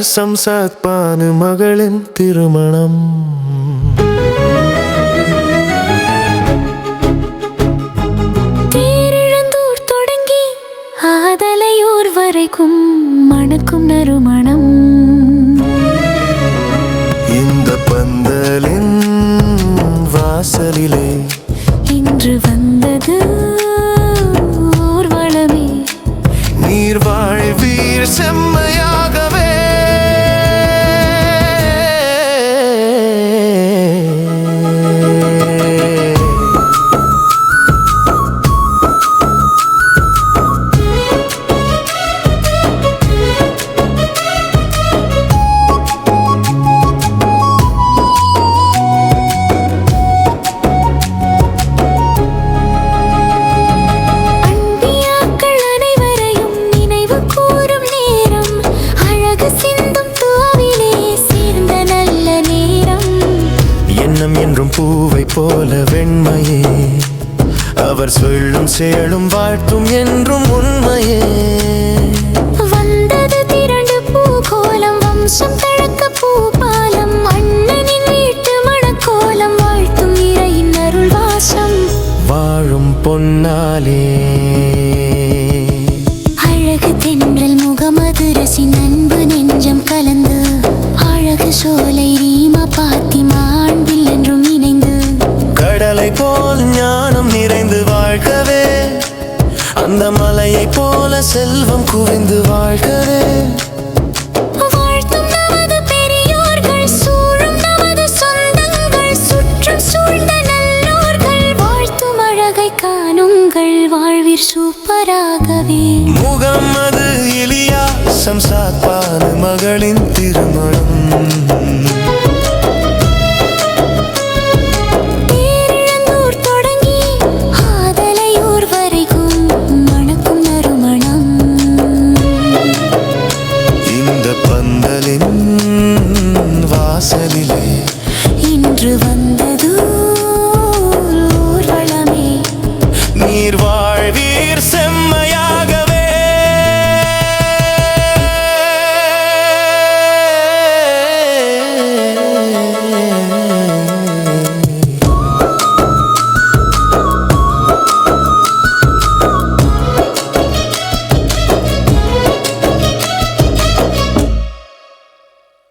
சம்சாத் பானு மகளின் திருமணம். தேரிழந்தூர் தொடங்கி ஆதலையூர் வரைக்கும் மணக்கும் நறுமணம். இந்த பந்தலின் வாசலிலே போல வெண்மையே. அவர் சொல்லும் செயலும் வாழ்த்தும் என்றும் உண்மையே. வந்தது திரண்டு பூகோலம் வம்சம் தழக்க பூபாலம் அண்ணனின் வீட்டு மணக்கோலம் வாழ்த்தும் இறையின் அருள் வாசம் வாழும் பொன்னாலே. அழகு தென்றல் முகமது அன்பு நெஞ்சம் கலந்து அழகு சோலை ரீமா பாத்திமா கடலை போல் ஞானம் நிறைந்து வாழ்கவே. அந்த மலையை போல செல்வம் குவிந்து வாழ்கவே. வாழ்த்தும் நமது பெரியோர்கள் சூழும் நமது சொந்தங்கள் சுற்றம் சூழ்ந்த പന്തലിൻ വാസലിലേ